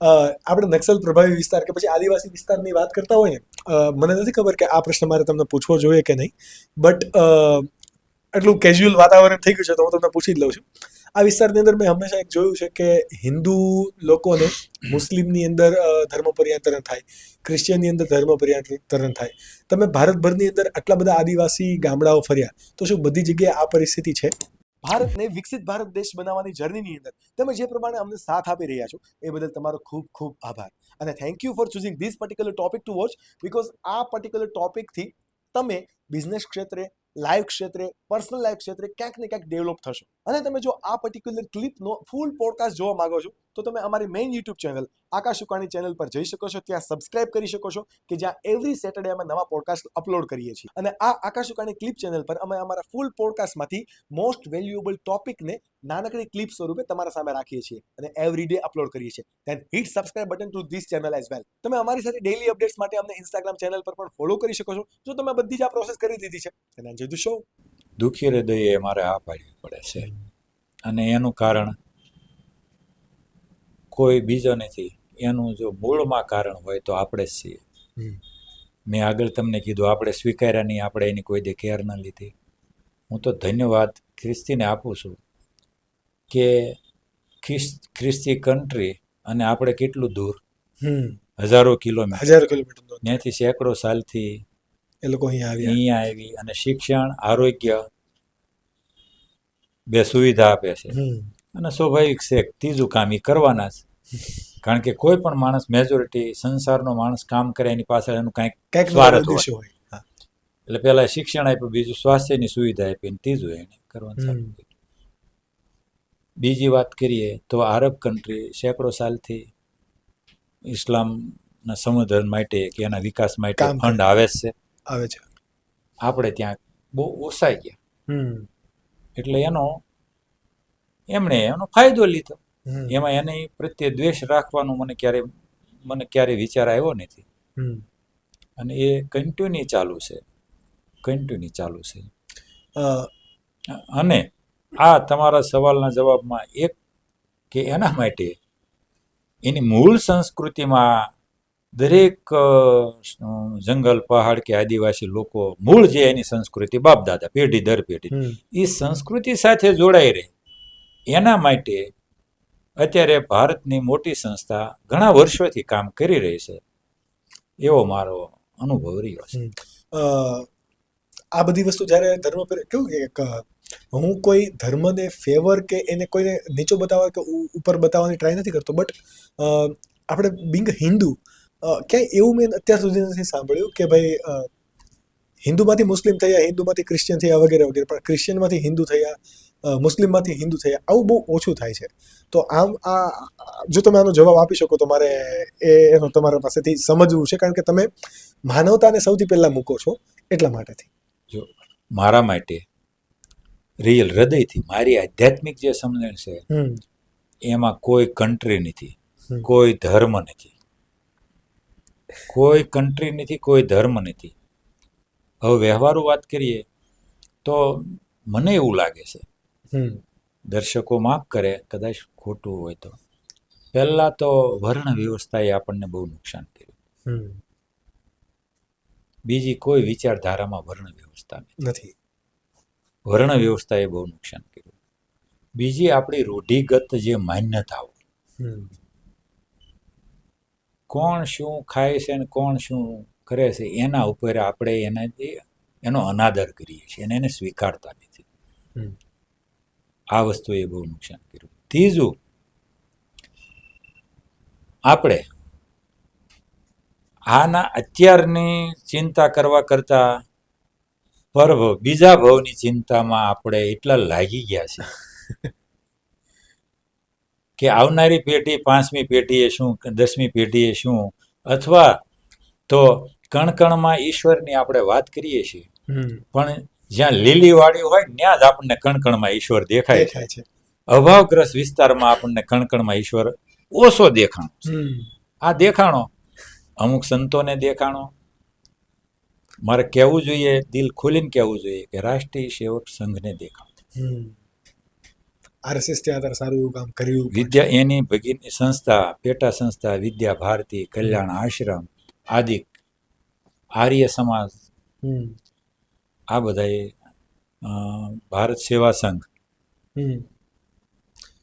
આપણે નક્સલ પ્રભાવી વિસ્તાર કે પછી આદિવાસી વિસ્તારની વાત કરતા ને મને નથી ખબર કે આ પ્રશ્ન મારે તમને પૂછવો જોઈએ કે નહીં. બટ એટલું કેઝ્યુઅલ વાતાવરણ થઈ ગયું છે તો હું તમને પૂછી જ લઉં છું. આ વિસ્તારની અંદર મેં હંમેશા એક જોયું છે કે હિન્દુ લોકોને મુસ્લિમની અંદર ધર્મ પર્યાંતરણ થાય ક્રિશ્ચિયનની અંદર ધર્મ પર્યાંતરણ થાય. તમે ભારતભરની અંદર આટલા બધા આદિવાસી ગામડાઓ ફર્યા, તો શું બધી જગ્યાએ આ પરિસ્થિતિ છે? ભારતને વિકસિત ભારત દેશ બનાવવાની જર્નીની અંદર તમે જે પ્રમાણે અમને સાથ આપી રહ્યા છો, એ બદલ તમારો ખૂબ ખૂબ આભાર. અને thank you for choosing this particular topic to watch because આ પર્ટિક્યુલર ટોપિકથી તમે બિઝનેસ ક્ષેત્રે લાઈફ ક્ષેત્રે પર્સનલ લાઈફ ક્ષેત્રે ક્યાંક ને ક્યાંક ડેવલપ થશો. અને તમે જો આ પર્ટિક્યુલર ક્લિપનો ફૂલ પોડકાસ્ટ જોવા માંગો છો, તો તમે અમારી main YouTube channel Akash Ukani channel પર જઈ શકો છો. ત્યાં સબસ્ક્રાઇબ કરી શકો છો કે જ્યાં એવરી સેટરડે અમે નવા પોડકાસ્ટ અપલોડ કરીએ છીએ. અને આ આકાશ ઉકાણી ક્લિપ ચેનલ પર અમે અમારા ફૂલ પોડકાસ્ટમાંથી મોસ્ટ વેલ્યુએબલ ટોપિકને નાનકડી ક્લિપ સ્વરૂપે તમારા સામે રાખીએ છીએ અને એવરી ડે અપલોડ કરીએ છીએ. Then hit subscribe button to this channel as well તમે અમારી સાથે ડેલી અપડેટ્સ માટે અમને ઇન્સ્ટાગ્રામ ચેનલ પર પણ ફોલો કરી શકો છો. જો તમે બધી જ આ પ્રોસેસ કરી દીધી છે અને ધ શો દુઃખી હૃદયે મારે આ પાડવી પડે છે. અને એનું કારણ કોઈ બીજો નથી. એનું જો મૂળમાં કારણ હોય તો આપણે જ છીએ. મેં આગળ તમને કીધું આપણે સ્વીકાર્યા નહીં આપણે એની કોઈ દે કેર ન લીધી. હું તો ધન્યવાદ ખ્રિસ્તીને આપું છું કે ખ્રિસ્ત કન્ટ્રી અને આપણે કેટલું દૂર? હજારો કિલોમીટર. હજાર કિલોમીટર ત્યાંથી સેંકડો સાલથી એ લોકો અહીંયા આવ્યા. અહીંયા આવી અને શિક્ષણ આરોગ્ય બે સુવિધા આપે છે. અને સ્વાભાવિક છે ત્રીજું કામ એ કરવાના જ કારણ કે કોઈ પણ માણસ મેજોરિટી સંસારનો માણસ કામ કરે એની પાછળ એનું કાંઈક કંઈક સ્વાર્થ હોય. એટલે પહેલા શિક્ષણ આપ્યું બીજું સ્વાસ્થ્યની સુવિધા આપી અને ત્રીજું એને કરવાનું. બીજી વાત કરીએ તો આરબ કન્ટ્રી સેંકડો સાલથી ઇસ્લામના સંવર્ધન માટે કે એના વિકાસ માટે ફંડ આવે છે. આવે છે. આપણે ત્યાં બહુ ઓછાઈ ગયા. હમ. એટલે એનો એમણે એનો ફાયદો લીધો. એમાં એને પ્રત્યે દ્વેષ રાખવાનો મને ક્યારે મને ક્યારે વિચાર આવ્યો નથી. અને એ કન્ટિન્યુ ચાલુ છે. કન્ટિન્યુ ચાલુ છે. અને આ તમારા સવાલના જવાબમાં એક કે એના માટે એની મૂળ સંસ્કૃતિમાં દરેક જંગલ પહાડ કે આદિવાસી લોકો મૂળ જે એની સંસ્કૃતિ બાપ દાદા પેઢી દર પેઢી એ સંસ્કૃતિ સાથે જોડાઈ રહે. એના માટે અત્યારે ભારતની મોટી સંસ્થા ઘણા વર્ષોથી કામ કરી રહી છે. એવો મારો અનુભવ રહ્યો છે. આ બધી વસ્તુ જ્યારે ધર્મ પર કેવું કે હું કોઈ ધર્મને ફેવર કે એને કોઈને નીચો બતાવવા કે ઉપર બતાવવાની ટ્રાય નથી કરતો બટ આપણે બિંગ હિન્દુ ક્યાંય એવું મેં અત્યાર સુધી નથી સાંભળ્યું કે ભાઈ હિન્દુમાંથી મુસ્લિમ થયા હિન્દુમાંથી ક્રિશ્ચિયન થયા વગેરે વગેરે પણ ક્રિશ્ચિયનમાંથી હિન્દુ થયા મુસ્લિમમાંથી હિન્દુ થયા આવું બહુ ઓછું થાય છે. તો આમ આ જો તમે આનો જવાબ આપી શકો તો મારે એનો તમારા પાસેથી સમજવું છે કારણ કે તમે માનવતાને સૌથી પહેલાં મૂકો છો એટલા માટેથી. જો મારા માટે રિયલ હૃદયથી મારી આધ્યાત્મિક જે સમજણ છે એમાં કોઈ કન્ટ્રી નથી કોઈ ધર્મ નથી. કોઈ કન્ટ્રી નથી કોઈ ધર્મ નથી. હવે વ્યવહારુ વાત કરીએ તો મને એવું લાગે છે. દર્શકો માફ કરે કદાચ ખોટું હોય તો. પહેલાં તો વર્ણ વ્યવસ્થાએ આપણને બહુ નુકસાન કર્યું. બીજી કોઈ વિચારધારામાં વર્ણ વ્યવસ્થા નથી. નથી. વર્ણ વ્યવસ્થાએ બહુ નુકસાન કર્યું. બીજી આપણી રૂઢિગત જે માન્યતાઓ કોણ શું ખાય છે અને કોણ શું કરે છે એના ઉપર આપણે એને જે એનો અનાદર કરીએ છીએ અને એને સ્વીકારતા નથી. આ આ વસ્તુએ બહુ નુકસાન કર્યું. ત્રીજું આપણે આના અત્યારની ચિંતા કરવા કરતા પરભવ બીજા ભવની ચિંતામાં આપણે એટલા લાગી ગયા છે. કે આવનારી પેઢી પાંચમી પેઢીએ શું દસમી પેઢીએ શું? અથવા તો કણકણમાં ઈશ્વરની આપણે વાત કરીએ છીએ. પણ જ્યાં લીલી વાડી હોય ત્યાં જ આપણને કણકણમાં ઈશ્વર દેખાય છે. અભાવગ્રસ્ત વિસ્તારમાં આપણને કણકણમાં ઈશ્વર ઓછો દેખાણો આ દેખાણો અમુક સંતોને દેખાણો. મારે કહેવું જોઈએ દિલ ખોલીને કહેવું જોઈએ કે રાષ્ટ્રીય સેવક સંઘને દેખાણો. આરએસએસ ત્યાં અત્યારે સારું એવું કામ કર્યું વિદ્યા એની ભગીની સંસ્થા પેટા સંસ્થા વિદ્યા ભારતી કલ્યાણ આશ્રમ આદિ આર્ય સમાજ આ બધાએ ભારત સેવા સંઘ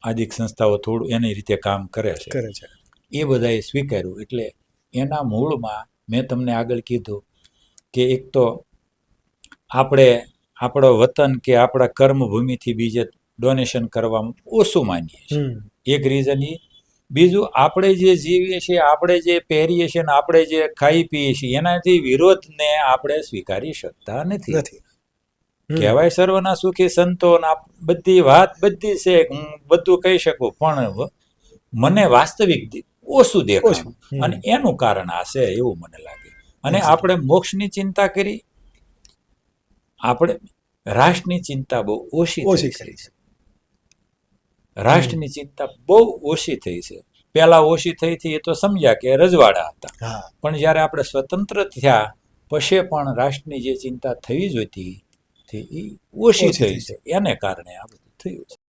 આદિક સંસ્થાઓ થોડું એની રીતે કામ કરે છે. કરે છે. એ બધાએ સ્વીકાર્યું. એટલે એના મૂળમાં મેં તમને આગળ કીધું કે એક તો આપણે આપણો વતન કે આપણા કર્મભૂમિથી બીજે ડોનેશન કરવામાં ઓછું માનીએ છીએ. એક રીઝન એ બીજું આપણે જે જીવીએ છીએ આપણે જે પહેરીએ છીએ આપણે જે ખાઈ પીએ છીએ એનાથી વિરોધને આપણે સ્વીકારી શકતા નથી. કહેવાય સર્વના સુખી સંતો બધી વાત બધી છે હું બધું કહી શકું પણ મને વાસ્તવિક ઓછું દેખાય. અને એનું કારણ આ છે એવું મને લાગે. અને. આપણે મોક્ષની ચિંતા કરી આપણે રાષ્ટ્રની ચિંતા બહુ ઓછી ઓછી કરી છે. રાષ્ટ્રની ચિંતા બહુ ઓછી થઈ છે. પહેલા ઓછી થઈ હતી એ તો સમજ્યા કે રજવાડા હતા. પણ જ્યારે આપણે સ્વતંત્ર થયા પછી પણ રાષ્ટ્રની જે ચિંતા થવી જોઈતી એ ઓછી થઈ છે. એને કારણે આ બધું થયું છે.